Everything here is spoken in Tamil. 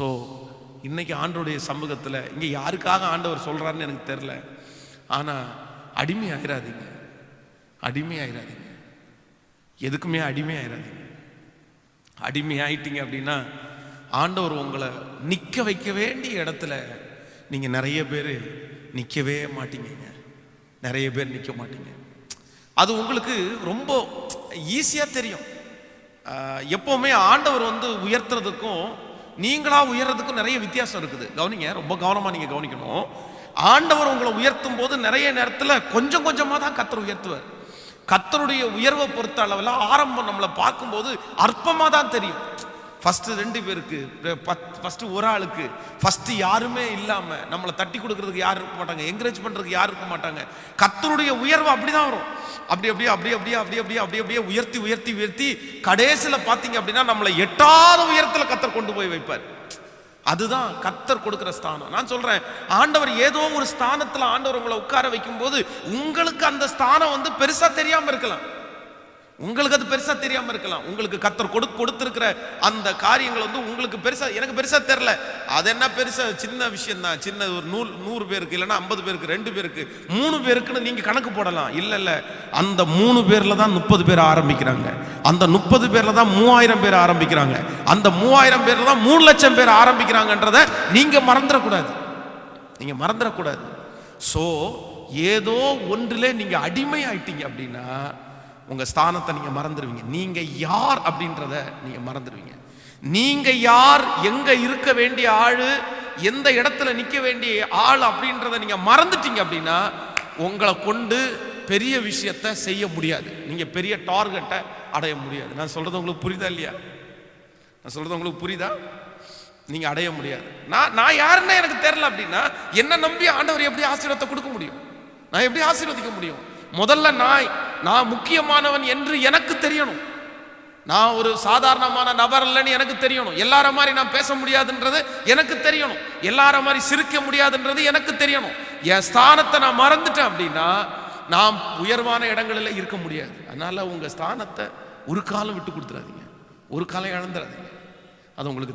ஸோ இன்னைக்கு ஆண்டோடைய சமூகத்தில் இங்கே யாருக்காக ஆண்டவர் சொல்கிறாருன்னு எனக்கு தெரில ஆனால் அடிமை ஆயிராதீங்க. அடிமை ஆயிராதீங்க. எதுக்குமே அடிமை ஆயிராதீங்க. அடிமை ஆயிட்டீங்க அப்படின்னா ஆண்டவர் உங்களை நிற்க வைக்க வேண்டிய இடத்துல நீங்கள் நிறைய பேர் நிற்கவே மாட்டீங்க நிறைய பேர் நிற்க மாட்டீங்க. அது உங்களுக்கு ரொம்ப ஈஸியாக தெரியும். எப்போவுமே ஆண்டவர் வந்து உயர்த்துறதுக்கும் நீங்களா உயர்றதுக்கும் நிறைய வித்தியாசம் இருக்குது. கவனிங்க ரொம்ப கவனமாக நீங்கள் கவனிக்கணும். ஆண்டவர் உங்களை உயர்த்தும் போது நிறைய நேரத்தில் கொஞ்சம் கொஞ்சமாக தான் கத்தர் உயர்த்துவார். கத்தருடைய உயர்வை பொறுத்த அளவில் ஆரம்பம் நம்மளை பார்க்கும்போது அற்பமாக தான் தெரியும். ஃபஸ்ட்டு ரெண்டு பேருக்கு ஃபஸ்ட்டு ஒரு ஆளுக்கு ஃபஸ்ட்டு யாருமே இல்லாமல் நம்மளை தட்டி கொடுக்கறதுக்கு யாரும் இருக்க மாட்டாங்க என்கரேஜ் பண்ணுறதுக்கு யாரும் இருக்க மாட்டாங்க. கத்தருடைய உயர்வு அப்படி தான் வரும். அப்படி அப்படியே அப்படியே அப்படியே அப்படியே அப்படியே அப்படியே அப்படியே உயர்த்தி உயர்த்தி உயர்த்தி கடைசியில் பார்த்தீங்க அப்படின்னா நம்மளை எட்டாத உயரத்தில் கத்தர் கொண்டு போய் வைப்பார். அதுதான் கத்தர் கொடுக்குற ஸ்தானம். நான் சொல்றேன் ஆண்டவர் ஏதோ ஒரு ஸ்தானத்தில் ஆண்டவர் உங்களை உட்கார வைக்கும்போது உங்களுக்கு அந்த ஸ்தானம் வந்து பெருசா தெரியாம இருக்கலாம். உங்களுக்கு அது பெருசா தெரியாம இருக்கலாம். உங்களுக்கு கத்தர் கொடு கொடுத்துருக்கிற அந்த காரியங்கள் வந்து உங்களுக்கு பெருசா எனக்கு பெருசா தெரியல. அது என்ன பெருசா? சின்ன விஷயம் தான் சின்ன ஒரு நூல் நூறு பேருக்கு இல்லைன்னா ஐம்பது பேருக்கு ரெண்டு பேருக்கு மூணு பேருக்குன்னு நீங்க கணக்கு போடலாம். இல்ல இல்ல. அந்த மூணு பேர்ல தான் முப்பது பேர் ஆரம்பிக்கிறாங்க. அந்த முப்பது பேர்ல தான் மூவாயிரம் பேர் ஆரம்பிக்கிறாங்க. அந்த மூவாயிரம் பேர்ல தான் மூணு லட்சம் பேர் ஆரம்பிக்கிறாங்கன்றத நீங்க மறந்துடக்கூடாது. நீங்க மறந்துடக்கூடாது. ஸோ ஏதோ ஒன்றிலே நீங்க அடிமை ஆயிட்டீங்க அப்படின்னா உங்கள் ஸ்தானத்தை நீங்கள் மறந்துடுவீங்க நீங்கள் யார் அப்படின்றத நீங்கள் மறந்துடுவீங்க நீங்கள் யார் எங்கே இருக்க வேண்டிய ஆள் எந்த இடத்துல நிற்க வேண்டிய ஆள் அப்படின்றத நீங்கள் மறந்துட்டீங்க அப்படின்னா உங்களை கொண்டு பெரிய விஷயத்தை செய்ய முடியாது. நீங்கள் பெரிய டார்கெட்டை அடைய முடியாது. நான் சொல்கிறது உங்களுக்கு புரியுதா இல்லையா? நான் சொல்கிறது உங்களுக்கு புரியுதா? நீங்கள் அடைய முடியாது. நான் நான் யாருன்னா எனக்கு தெரில அப்படின்னா என்னை நம்பி ஆண்டவர் எப்படி ஆசீர்வாதத்தை கொடுக்க முடியும்? நான் எப்படி ஆசீர்வதிக்க முடியும்? முதல்ல நான் நான் முக்கியமானவன் என்று எனக்கு தெரியணும். நான் ஒரு சாதாரணமான நபர் இல்லைன்னு எனக்கு தெரியணும். எல்லார மாதிரி நான் பேச முடியாதுன்றது எனக்கு தெரியணும். எல்லார மாதிரி சிரிக்க முடியாதுன்றது எனக்கு தெரியணும். என் ஸ்தானத்தை நான் மறந்துட்டேன் அப்படின்னா நாம் உயர்வான இடங்களில் இருக்க முடியாது. அதனால உங்க ஸ்தானத்தை ஒரு காலம் விட்டு கொடுத்துறாதீங்க. ஒரு காலம் இழந்துடாதீங்க அது உங்களுக்கு